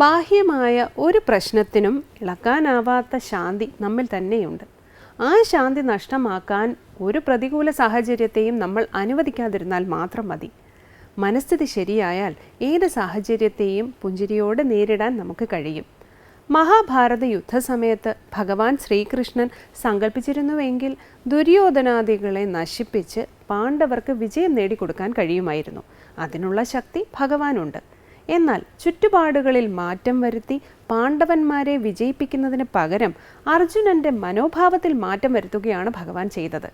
ബാഹ്യമായ ഒരു പ്രശ്നത്തിനും ഇളക്കാനാവാത്ത ശാന്തി നമ്മിൽ തന്നെയുണ്ട്. ആ ശാന്തി നഷ്ടമാക്കാൻ ഒരു പ്രതികൂല സാഹചര്യത്തെയും നമ്മൾ അനുവദിക്കാതിരുന്നാൽ മാത്രം മതി. മനസ്ഥിതി ശരിയായാൽ ഏത് സാഹചര്യത്തെയും പുഞ്ചിരിയോടെ നേരിടാൻ നമുക്ക് കഴിയും. മഹാഭാരത യുദ്ധസമയത്ത് ഭഗവാൻ ശ്രീകൃഷ്ണൻ സങ്കല്പിച്ചിരുന്നുവെങ്കിൽ ദുര്യോധനാദികളെ നശിപ്പിച്ച് പാണ്ഡവർക്ക് വിജയം നേടിക്കൊടുക്കാൻ കഴിയുമായിരുന്നു. അതിനുള്ള ശക്തി ഭഗവാനുണ്ട്. എന്നാൽ ചുറ്റുപാടുകളിൽ മാറ്റം വരുത്തി പാണ്ഡവന്മാരെ വിജയിപ്പിക്കുന്നതിന് പകരം അർജുനന്റെ മനോഭാവത്തിൽ മാറ്റം വരുത്തുകയാണ് ഭഗവാൻ ചെയ്തത്.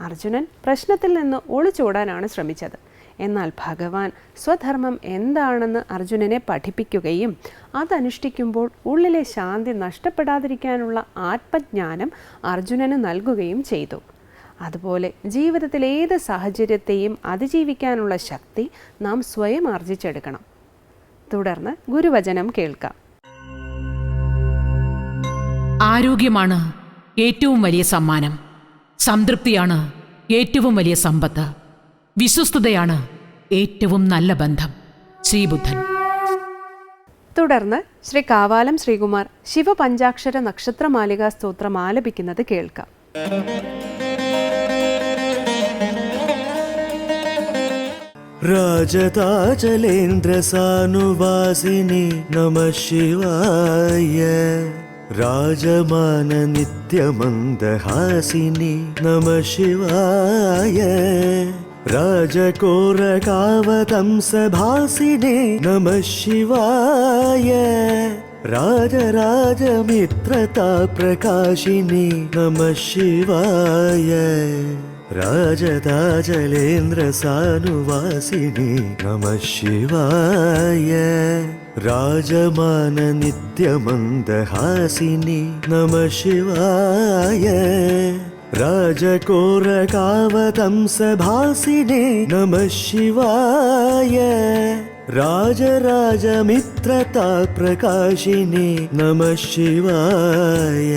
അർജുനൻ പ്രശ്നത്തിൽ നിന്ന് ഒളിച്ചോടാനാണ് ശ്രമിച്ചത്. എന്നാൽ ഭഗവാൻ സ്വധർമ്മം എന്താണെന്ന് അർജുനനെ പഠിപ്പിക്കുകയും അതനുഷ്ഠിക്കുമ്പോൾ ഉള്ളിലെ ശാന്തി നഷ്ടപ്പെടാതിരിക്കാനുള്ള ആത്മജ്ഞാനം അർജുനന് നൽകുകയും ചെയ്തു. അതുപോലെ ജീവിതത്തിൽ ഏത് സാഹചര്യത്തെയും അതിജീവിക്കാനുള്ള ശക്തി നാം സ്വയം ആർജിച്ചെടുക്കണം. തുടർന്ന് ഗുരുവചനം കേൾക്കാം. ആരോഗ്യമാണ് ഏറ്റവും വലിയ സമ്മാനം. സംതൃപ്തിയാണ് ഏറ്റവും വലിയ സമ്പത്ത്. വിശ്വസ്തതയാണ് ഏറ്റവും നല്ല ബന്ധം. ശ്രീബുദ്ധൻ. തുടർന്ന് ശ്രീ കാവാലം ശ്രീകുമാർ ശിവപഞ്ചാക്ഷര നക്ഷത്രമാലികാ സ്തോത്രം ആലപിക്കുന്നത് കേൾക്കാം. राजताजलेन्द्रसानुवासिनि नमः शिवाय राजमाननित्यमन्दहासिनि नमः शिवाय राजकोरकावतंसभासिने नमः शिवाय राजराजमित्रता प्रकाशिनि नमः शिवाय राजदाजलेन्द्रसानुवासिनि नमः शिवाय राजमाननित्यमन्दहासिनि नमः शिवाय राजकोरकावतंसभासिने नमः शिवाय राजराजमित्रता प्रकाशिनि नमः शिवाय